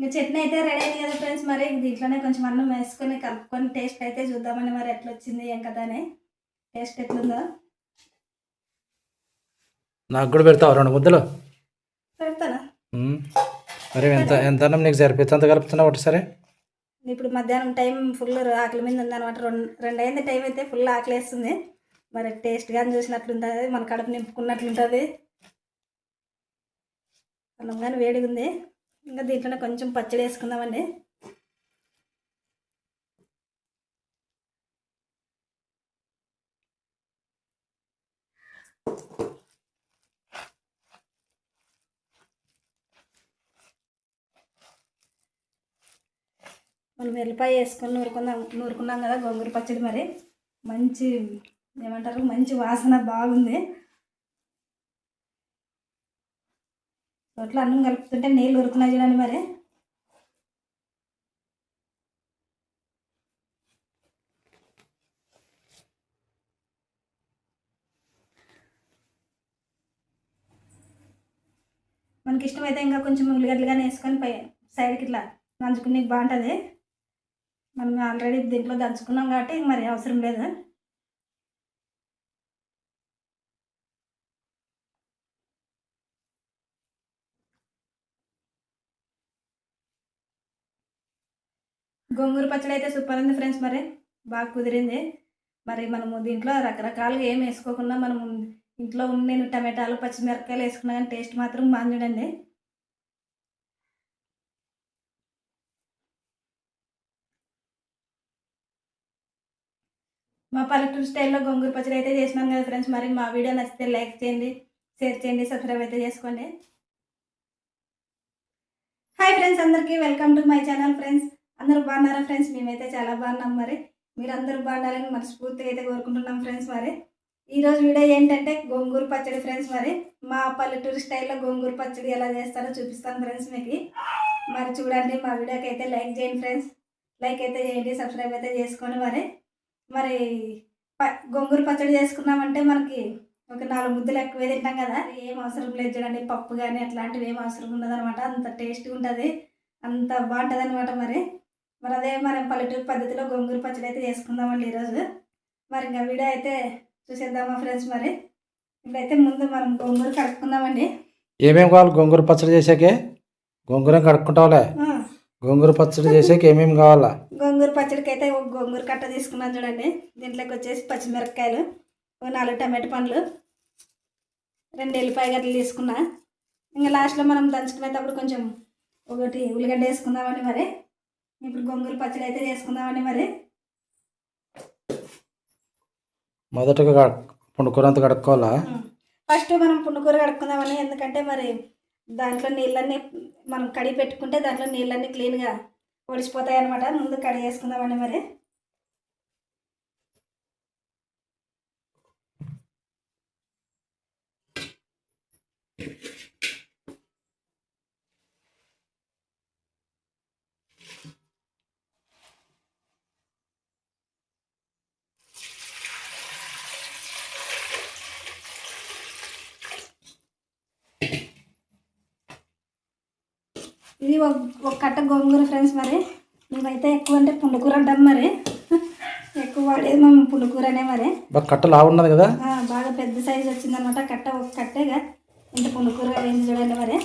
ఇంకా చట్నీ అయితే రెడీ అయింది కదా ఫ్రెండ్స్ మరి దీంట్లోనే కొంచెం అన్నం వేసుకొని కలుపుకొని టేస్ట్ అయితే చూద్దామని మరి ఎట్లా వచ్చింది ఏం కదా అని. టేస్ట్ ఎట్లుందో? నాకు కూడా పెడతావు రెండు ముద్దలు? పెడతానా. మరి ఎంత ఎంత అన్నం నీకు సరిపోతుంది అంత కలుపుతున్నావు ఒకటిసారి ఇప్పుడు మధ్యాహ్నం టైం ఫుల్ ఆకలి మీద ఉందన్నమాట. రెండు రెండు అయింది టైం అయితే ఫుల్ ఆకలి వేస్తుంది. మరి టేస్ట్ కానీ చూసినట్లుంటుంది మన కడుపు నింపుకున్నట్లుంటుంది. అన్నం కానీ వేడిగా ఉంది ఇంకా దీంట్లోనే కొంచెం పచ్చడి వేసుకుందామండి. మనం వెల్లిపాయ వేసుకొని నూరుకుందాం నూరుకున్నాం కదా గోంగూర పచ్చడి మరి. మంచి ఏమంటారు? మంచి వాసన బాగుంది. తోటలో అన్నం కలుపుతుంటే నీళ్ళు ఉరుకున్నాయి చూడండి మరి. మనకి ఇష్టమైతే ఇంకా కొంచెం ఉల్లిగడ్డలుగానే వేసుకొని పై సైడ్కి ఇట్లా నంచుకునే బాగుంటుంది. మనం ఆల్రెడీ దీంట్లో దంచుకున్నాం కాబట్టి మరి అవసరం లేదు. గోంగూర పచ్చడి అయితే సూపర్ ఉంది ఫ్రెండ్స్ మరి. బాగా కుదిరింది. మరి మనము దీంట్లో రకరకాలుగా ఏం వేసుకోకుండా మనము ఇంట్లో ఉన్న నేను టమాటాలు పచ్చిమిరపకాయలు వేసుకున్నా కానీ టేస్ట్ మాత్రం బాగుండండి మా పల్లెటూరు స్టైల్లో గోంగూర పచ్చడి అయితే చేసినాను కదా ఫ్రెండ్స్ మరి. మా వీడియో నచ్చితే లైక్ చేయండి షేర్ చేయండి సబ్స్క్రైబ్ అయితే చేసుకోండి. హాయ్ ఫ్రెండ్స్ అందరికీ welcome to my channel friends అందరూ బాగున్నారా ఫ్రెండ్స్? మేమైతే చాలా బాగున్నాం మరి. మీరు అందరూ బాగుండాలని మనస్ఫూర్తిగా అయితే కోరుకుంటున్నాం ఫ్రెండ్స్ మరి. ఈరోజు వీడియో ఏంటంటే గోంగూర పచ్చడి ఫ్రెండ్స్ మరి. మా పల్లెటూరు స్టైల్లో గోంగూర పచ్చడి ఎలా చేస్తారో చూపిస్తాను ఫ్రెండ్స్ మీకు. మరి చూడండి మా వీడియోకి అయితే లైక్ చేయండి ఫ్రెండ్స్. లైక్ అయితే చేయండి సబ్స్క్రైబ్ అయితే చేసుకోండి మరి. మరి ప గోంగూర పచ్చడి చేసుకున్నామంటే మనకి ఒక నాలుగు ముద్దలు ఎక్కువే తింటాం కదా. ఏం అవసరం లేదు చూడండి పప్పు కానీ అట్లాంటివి ఏం అవసరం ఉండదు అనమాట అంత టేస్ట్గా ఉంటుంది. అంత బాగుంటుంది అనమాట మరి. మరి అదే మనం పల్లెటూరు పద్ధతిలో గోంగూర పచ్చడి అయితే చేసుకుందామండి ఈరోజు. మరి ఇంకా వీడియో అయితే చూసేద్దామా ఫ్రెండ్స్ మరి? ఇప్పుడైతే ముందు మనం గోంగూర కడుక్కుందామండి ఏమేమి కావాలి గోంగూర పచ్చడి చేసాకే? గోంగూర కడుక్కుంటావులే. గోంగూర పచ్చడి చేసాక ఏమేమి కావాలా? గోంగూర పచ్చడికి అయితే ఒక గోంగూర కట్ట తీసుకున్నాను చూడండి. దీంట్లోకి వచ్చేసి పచ్చిమిరపకాయలు ఒక నాలుగు టమాటా పండ్లు రెండు ఎల్లిపాయ గడ్డలు తీసుకున్నా. ఇంకా లాస్ట్లో మనం దంచుకునేటప్పుడు కొంచెం ఒకటి ఉల్లిగడ్డ వేసుకుందామండి మరి. ఇప్పుడు గోంగూర పచ్చడి అయితే చేసుకుందామండి మరి. మొదటగా పుండుకూరంత కడుక్కోవాలా? ఫస్ట్ మనం పుండుకూర కడుక్కుందామని ఎందుకంటే మరి దాంట్లో నీళ్ళన్నీ మనం కడిగి పెట్టుకుంటే దాంట్లో నీళ్ళన్నీ క్లీన్గా ఒడిసిపోతాయి అనమాట ముందు కడిగి వేసుకుందామండి మరి. ఇది ఒక కట్ట గోంగూర ఫ్రెండ్స్ మరి. మేమైతే ఎక్కువ అంటే పుండుకూర అంటాం మరి. ఎక్కువ వాడేది మేము పుండుకూరనే మరి. కట్ట లావు ఉన్నది కదా? బాగా పెద్ద సైజు వచ్చిందనమాట కట్ట ఒక కట్టేగా ఇంత పుండుకూర వేయింది చూడండి మరి.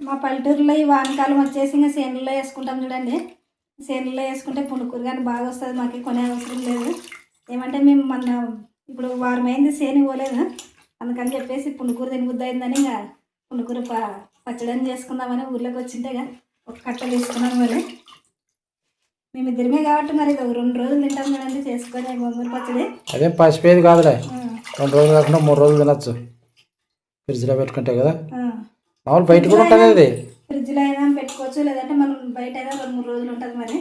మా పల్లెటూరులో ఈ వానకాలం వచ్చేసి ఇంకా సేనుల్లో వేసుకుంటాం చూడండి. సేనుల్లో వేసుకుంటే పుండుకూర కానీ బాగా వస్తుంది మాకు కొనే అవసరం లేదు. ఏమంటే మేము మొన్న ఇప్పుడు వారం అయింది సేను పోలేదు. అందుకని చెప్పేసి పుండుకూర తినబుద్ధి అయిందని ఇంకా పుండుకూర ప పచ్చడిని చేసుకుందామని ఊర్లోకి వచ్చింటే ఇక ఒక కట్ట తీసుకున్నాను మరి. మేము ఇద్దరమే కాబట్టి మరి రెండు రోజులు తింటాం కదండి చేసుకొని గోంగూర పచ్చడి. అదేం పసిపోయేది కాదులే. రెండు రోజులు కాకుండా మూడు రోజులు తినచ్చు. ఫ్రిడ్జ్లో పెట్టుకుంటే కదా. మామూలు బయట కూడా ఉంటుంది ఫ్రిడ్జ్లో అయినా పెట్టుకోవచ్చు లేదంటే మనం బయట అయినా రెండు మూడు రోజులు ఉంటుంది మరి.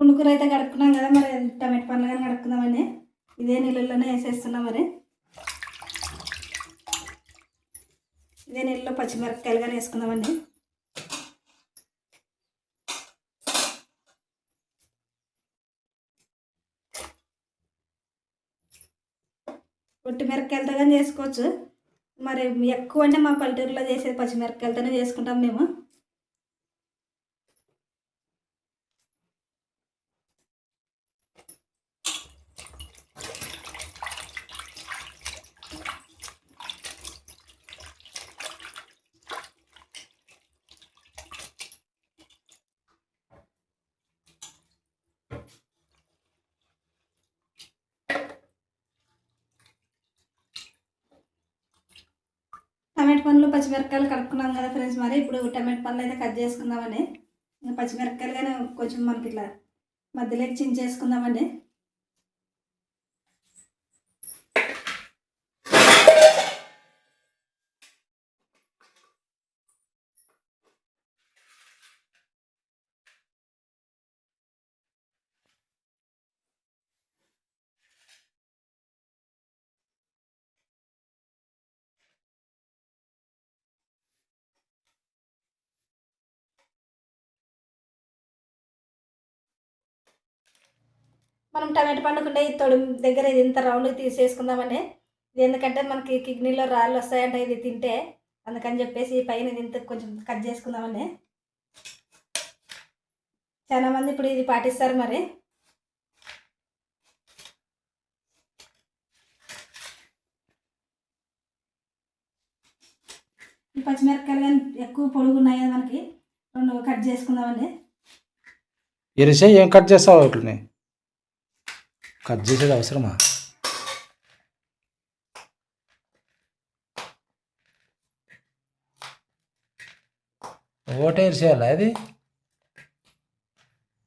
పుండుకూర అయితే కడుక్కున్నాం కదా మరి టమాటా పండ్లు కానీ కడుక్కుందామండి ఇదే నీళ్ళల్లోనే వేసేస్తున్నాం మరి. ఇదే నీళ్ళలో పచ్చిమిరపకాయలు కానీ వేసుకుందామండి. ఒట్టి మిరపకాయలతో కానీ చేసుకోవచ్చు. మరి ఎక్కువ అంటే మా పల్లెటూరులో చేసేది పచ్చిమిరపకాయలతోనే చేసుకుంటాం మేము టమాటా పండ్లు పచ్చిమిరపకాయలు కడుక్కున్నాం కదా ఫ్రెండ్స్ మరి. ఇప్పుడు టమాటో పండ్లు అయితే కట్ చేసుకుందామని. ఇంకా పచ్చిమిరపకాయలు కానీ కొంచెం మనకి ఇట్లా మధ్యలోకి చించేసుకుందామండి మనం టమాటా పండుకుంటే ఈ తొడి దగ్గర ఇది ఇంత రౌండ్ తీసేసుకుందామండి ఇది ఎందుకంటే మనకి కిడ్నీలో రాళ్ళు వస్తాయంట ఇది తింటే. అందుకని చెప్పేసి పైన ఇది ఇంత కొంచెం కట్ చేసుకుందామని. చాలామంది ఇప్పుడు ఇది పాటిస్తారు మరి. ఈ పచ్చిమిరపకాయలు కానీ ఎక్కువ పొడుగు ఉన్నాయి కదా మనకి. రెండు కట్ చేసుకుందామండి ఇరిసే ఏం కట్ చేస్తావు వాటిని కట్ చేసేది అవసరమా? ఓటే ఇరిసేయాలా అది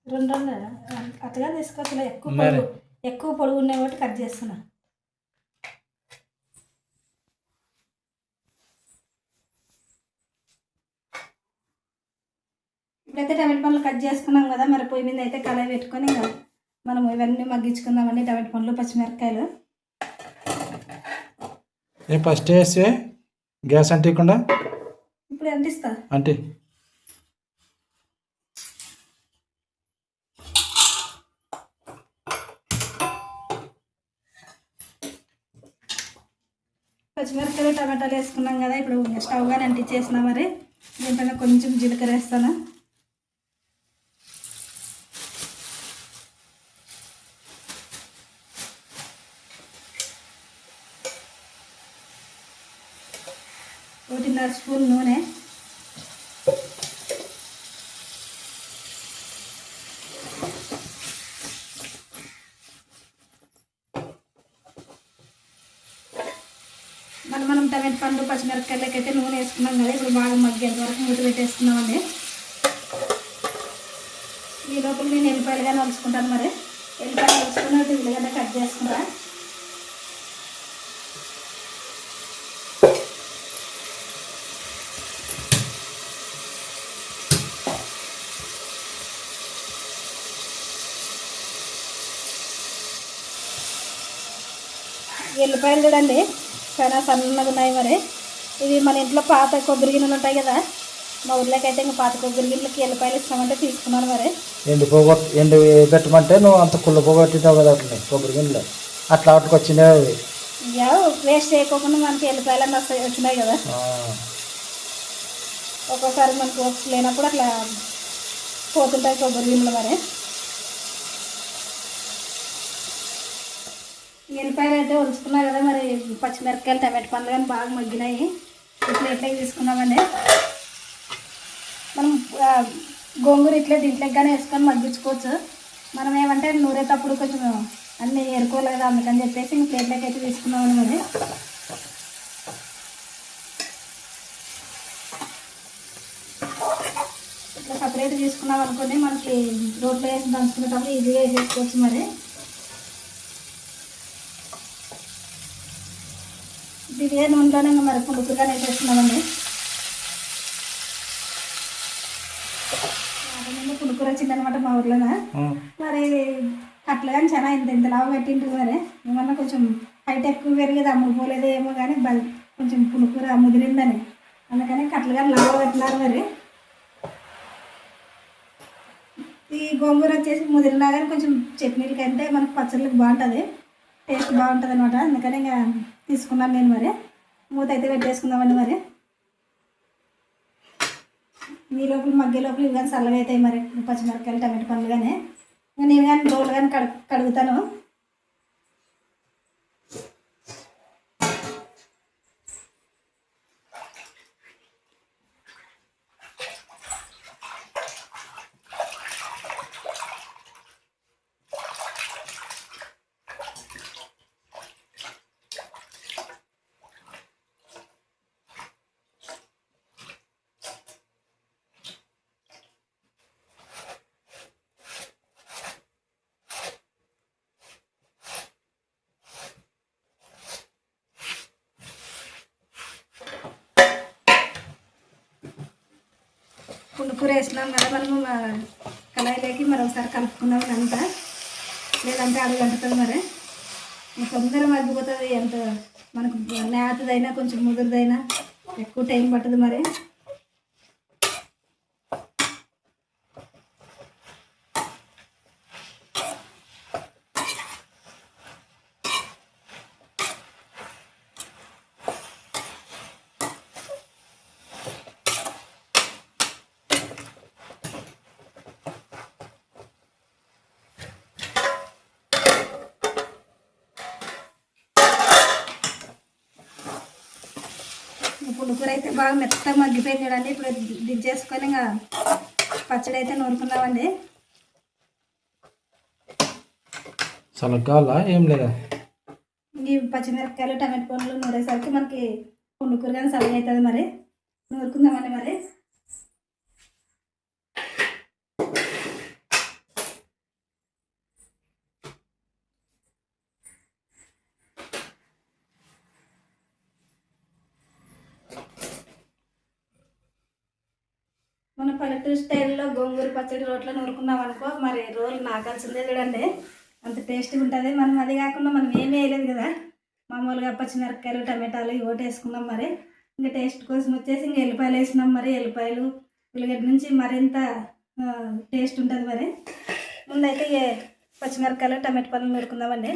రెండు అట్లా తీసుకోవచ్చు ఎక్కువ మరి. ఎక్కువ పొడుగు ఉన్నాయి కాబట్టి కట్ చేస్తున్నా. ఇప్పుడైతే టమాటా పండ్లు కట్ చేసుకున్నాం కదా మరి పొయ్యి మీద అయితే కళాయి పెట్టుకొని మనం ఇవన్నీ మగ్గించుకుందామండి టమాటా పండ్లు పచ్చిమిరపకాయలు. ఏ ఫస్ట్ వేస్తే గ్యాస్ అంటికుండా ఇప్పుడు అంటిస్తా. అంటే. పచ్చిమిరపకాయలు టమాటాలు వేసుకున్నాం కదా ఇప్పుడు స్టవ్ కానీ అంటించేసిన మరి. దీంట్లో కొంచెం జీలకర్ర వేస్తాను. ఒకటిన్నర స్పూన్ నూనె. మరి మనం టమాటా పండు పచ్చిమిరపకాయలకి అయితే నూనె వేసుకున్నాం కదా ఇప్పుడు బాగా మగ్గేంత వరకు మూత పెట్టేసుకున్నామండి. ఈ లోపల నేను ఎల్లిపాయలుగా వలుచుకుంటాను మరి. ఎల్లిపాయలు నలుచుకుని ఉల్లిగడ్డ కట్ చేసుకున్నాను ఎల్లిపాయలు చూడండి చాలా సన్నగా ఉన్నాయి మరి. ఇవి మన ఇంట్లో పాత కొబ్బరి గిన్నెలు ఉంటాయి కదా మా ఊర్లోకి అయితే ఇంకా పాత కొబ్బరి గిన్నెలకి ఎల్లిపాయలు ఇస్తామంటే తీసుకున్నాను మరి. ఎండు పోగొట్ ఎండు పెట్టమంటే నువ్వు అంత కుళ్ళ పోగొట్టినావు కదా అట్లనే కొబ్బరి గిన్నెలో. అట్లా వాటికి వచ్చినాయి అవి. ఇక వేస్ట్ చేయకుండా మనకి ఎల్లిపాయలు వస్తాయి వచ్చినాయి కదా. ఒక్కోసారి మనకు లేనప్పుడు అట్లా పోతుంటాయి కొబ్బరి గిన్నెలు మరి. ఎల్లిపాయలు అయితే ఉంచుకున్నా కదా మరి పచ్చిమిరపకాయలు టమాటో పండ్లు కానీ బాగా మగ్గినాయి. ఇట్లా ఇట్లా తీసుకున్నామండి. మనం గోంగూర ఇట్లా దీంట్లోకి కానీ వేసుకొని మగ్గించుకోవచ్చు. మనం ఏమంటే నూరేటప్పుడు కొంచెం అన్నీ ఎరుకోవాలి కదా అందుకని చెప్పేసి ఇంక ప్లేట్లోకి అయితే తీసుకున్నామండి మరి. ఇట్లా సపరేట్ తీసుకున్నాం అనుకోండి మనకి రోడ్లో వేసి దంచుకునేటప్పుడు ఈజీగా వేసేసుకోవచ్చు మరి. ఇదే నూనెలోనే ఇంకా మరి పులుపుగా వేసేస్తున్నామండి. పులుకూర వచ్చిందనమాట మా ఊర్లోన? ఆ. మరి అట్లా కానీ చాలా ఇంత ఇంత లావు పెట్టింటుంది మరి. ఏమన్నా కొంచెం హైట్ ఎక్కువ పెరిగేది అమ్ముకోలేదో ఏమో కానీ బల్ కొంచెం పులుకూర ముదిరిందని. అందుకని కట్టలు కానీ లావు పెట్టినారు మరి. ఈ గోంగూర వచ్చేసి ముదిరినా కానీ కొంచెం చట్నీల కంటే మనకు పచ్చళ్ళకి బాగుంటుంది. టేస్ట్ బాగుంటుంది అనమాట అందుకని ఇంకా తీసుకున్నాను నేను మరి. మూత అయితే పెట్టేసుకుందామండి మరి. మీ లోపల మగ్గే లోపల ఇవి కానీ చల్లగా అవుతాయి మరి. పచ్చిమిరపకాయలు టమాటో పండ్లు కానీ నేను కానీ రోడ్లు కానీ కడు కడుగుతాను పులుకూర వేసినాం కదా మనము మా కళాయిలోకి మరొకసారి కలుపుకున్నాం అంతా. లేదంటే అడుగు అంటుతుంది మరి. ఇంకా తొందరగా మగ్గిపోతుంది ఎంత మనకు నేతదైనా కొంచెం ముదురుదైనా ఎక్కువ టైం పట్టదు మరి. పులుకూర అయితే బాగా మెత్తగా మగ్గిపోయింది చూడండి ఇప్పుడు ది- దించేసుకొని ఇంకా పచ్చడి అయితే నూరుకుందామండి చల్లగాల ఏం లేదా? ఈ పచ్చిమిరపకాయలు టమాటో పండ్లు నూరేసరికి మనకి పుండుకూర కానీ చల్లగా అవుతుంది మరి. నూరుకుందామండి మరి మన పల్లెటూరు స్టైల్లో గోంగూర పచ్చడి రోట్లో నూరుకున్నాం అనుకో మరి రోలు నాకాల్సిందే చూడండి. అంత టేస్ట్గా ఉంటుంది. మనం అది కాకుండా మనం ఏమీ వేయలేదు కదా. మామూలుగా పచ్చిమిరపకాయలు టమాటాలు ఇవోటి వేసుకున్నాం మరి. ఇంకా టేస్ట్ కోసం వచ్చేసి ఇంకా ఎల్లిపాయలు వేసినాం మరి. ఎల్లిపాయలు ఉల్లిగడ్డ నుంచి మరింత టేస్ట్ ఉంటుంది మరి. ముందైతే పచ్చిమిరపకాయలు టమాటా పళ్ళు నూరుకుందామండి.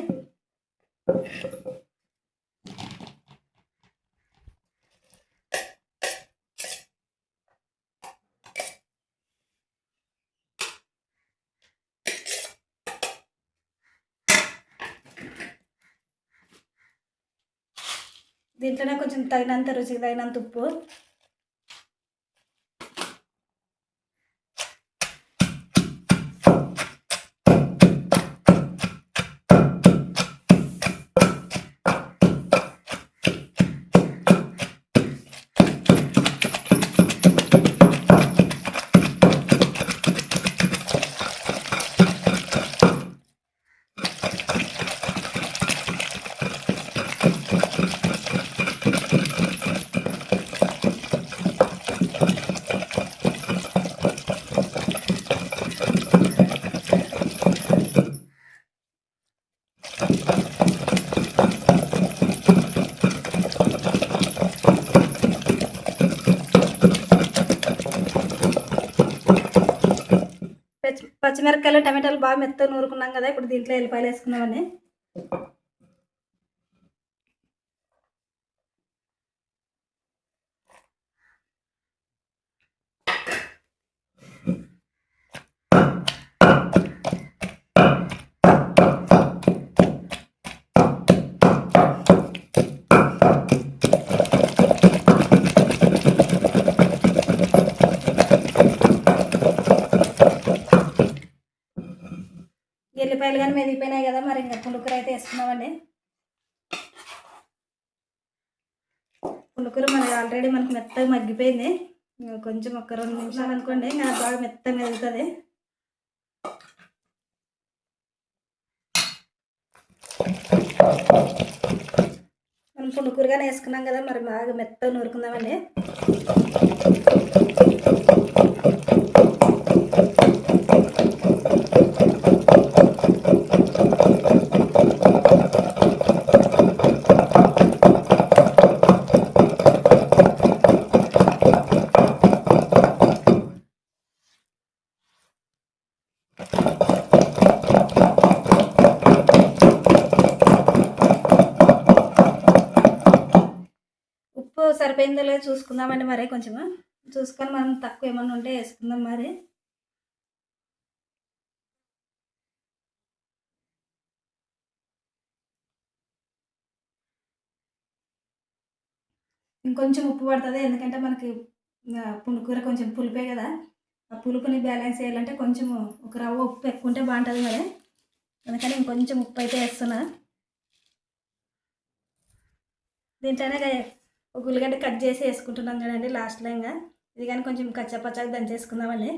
దీంట్లోనే కొంచెం తగినంత రుచికి తగినంత ఉప్పు. పచ్చిమిరపకాయలు టమాటాలు బాగా మెత్తగా నూరుకున్నాం కదా ఇప్పుడు దీంట్లో ఎల్లిపాయలు వేసుకున్నామండి కూరగాయలు కానీ మెదిగిపోయినాయి కదా మరి ఇంకా పులుకూర అయితే వేసుకున్నామండి. పులుకూర మనకి ఆల్రెడీ మనకి మెత్తగా మగ్గిపోయింది. కొంచెం ఒక రెండు నిమిషాలు అనుకోండి ఇంకా బాగా మెత్తగా మెదుగుతుంది మనం పులుకూరగానే వేసుకున్నాం కదా మరి బాగా మెత్తగా నూరుకుందామండి. వేసుకుందామండి మరి కొంచెం చూసుకొని మనం తక్కువ ఏమన్నా ఉంటే వేసుకుందాం మరి. ఇంకొంచెం ఉప్పు పడుతుంది ఎందుకంటే మనకి ఆ, కొంచెం పులిపే కదా. ఆ పులుపుని బ్యాలెన్స్ చేయాలంటే కొంచెం ఒక రవ్వ ఉప్పు ఎక్కువ ఉంటే బాగుంటుంది మరి. అందుకని ఇంకొంచెం ఉప్పు అయితే వేస్తున్నా. దీంట్లోనే ఉల్లిగడ్డ కట్ చేసి వేసుకుంటున్నాం కదండి లాస్ట్లో ఇంకా. ఇది కానీ కొంచెం కచ్చపచ్చగా దంచేసుకుందామండి.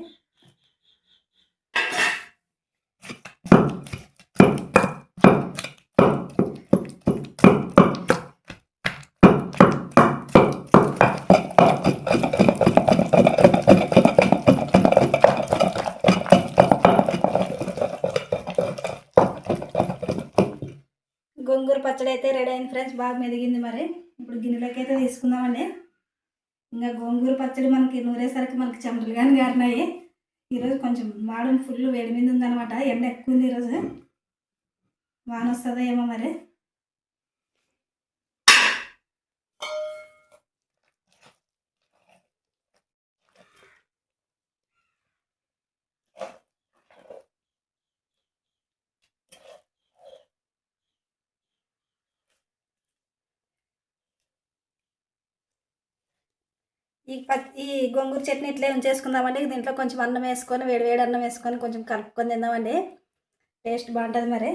గోంగూర పచ్చడి అయితే రెడీ అయింది ఫ్రెండ్స్ బాగా మెదిగింది మరి. గిన్నెలకైతే అయితే తీసుకుందామండి. ఇంకా గోంగూర పచ్చడి మనకి నూరేసరికి మనకి చెమటలు కానీ గారినాయి. ఈరోజు కొంచెం మాడం ఫుల్ వేడి మీద ఉందన్నమాట. ఎండ ఎక్కువ ఉంది ఈరోజు. వాన వస్తుందో ఏమో మరి. ఈ ఈ గోంగూర చట్నీ ఇట్లే ఉంచేసుకుందామండి. దీంట్లో కొంచెం అన్నం వేసుకొని వేడి వేడి అన్నం వేసుకొని కొంచెం కలుపుకొని తిందామండి. టేస్ట్ బాగుంటుంది మరి.